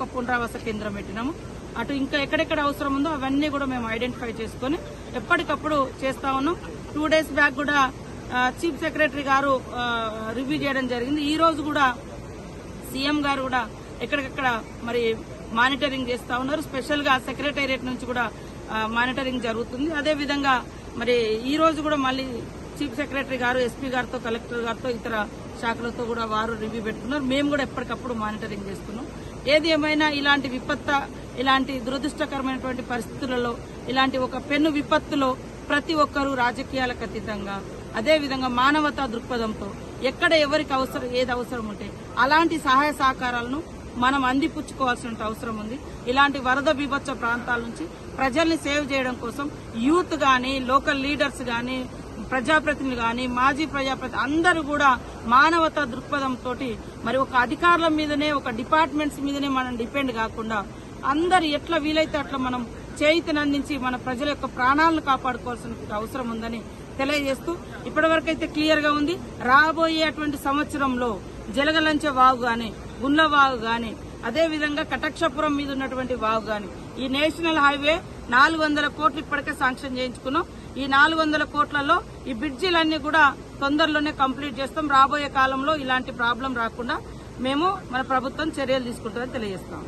ఒక పునరావాస కేంద్రం పెట్టినాము. అటు ఇంకా ఎక్కడెక్కడ అవసరం ఉందో అవన్నీ కూడా మేము ఐడెంటిఫై చేసుకొని ఎప్పటికప్పుడు చేస్తా ఉన్నాం. టూ డేస్ బ్యాక్ కూడా చీఫ్ సెక్రటరీ గారు రివ్యూ చేయడం జరిగింది. ఈ రోజు కూడా సీఎం గారు కూడా ఎక్కడికక్కడ మరి మానిటరింగ్ చేస్తా ఉన్నారు. స్పెషల్గా సెక్రటేరియట్ నుంచి కూడా మానిటరింగ్ జరుగుతుంది. అదే విధంగా మరి ఈ రోజు కూడా మళ్ళీ చీఫ్ సెక్రటరీ గారు ఎస్పీ గారితో కలెక్టర్ గారితో ఇతర శాఖలతో కూడా వారు రివ్యూ పెట్టుకున్నారు. మేము కూడా ఎప్పటికప్పుడు మానిటరింగ్ చేస్తున్నాం. ఏది ఏమైనా ఇలాంటి విపత్త ఇలాంటి దురదృష్టకరమైనటువంటి పరిస్థితులలో ఇలాంటి ఒక పెన్ను విపత్తులో ప్రతి ఒక్కరూ రాజకీయాలకు అతీతంగా అదేవిధంగా మానవతా దృక్పథంతో ఎక్కడ ఎవరికి అవసరం ఏది అవసరం ఉంటే అలాంటి సహాయ సహకారాలను మనం అందిపుచ్చుకోవాల్సిన అవసరం ఉంది. ఇలాంటి వరద బీభత్స ప్రాంతాల నుంచి ప్రజల్ని సేవ్ చేయడం కోసం యూత్ కానీ లోకల్ లీడర్స్ కానీ ప్రజాప్రతినిధులు కానీ మాజీ ప్రజాప్రతి అందరూ కూడా మానవతా దృక్పథంతో మరి ఒక అధికారుల మీదనే ఒక డిపార్ట్మెంట్స్ మీదనే మనం డిపెండ్ కాకుండా అందరు ఎట్లా వీలైతే అట్లా మనం చేయితని అందించి మన ప్రజల యొక్క ప్రాణాలను కాపాడుకోవాల్సిన అవసరం ఉందని తెలియజేస్తూ ఇప్పటివరకైతే క్లియర్గా క్లియర్గా ఉంది. రాబోయే అటువంటి సంవత్సరంలో జలగలంచ వాగు గాని గుండ్ల వాగు గాని అదే విధంగా కటక్షపురం మీద ఉన్నటువంటి వాగు గాని ఈ నేషనల్ హైవే నాలుగు వందల కోట్లు ఇప్పటికే శాంక్షన్ చేయించుకున్నాం. ఈ నాలుగు వందల కోట్లలో ఈ బ్రిడ్జిలన్నీ కూడా తొందరలోనే కంప్లీట్ చేస్తాం. రాబోయే కాలంలో ఇలాంటి ప్రాబ్లం రాకుండా మేము మన ప్రభుత్వం చర్యలు తీసుకుంటుందని తెలియజేస్తాం.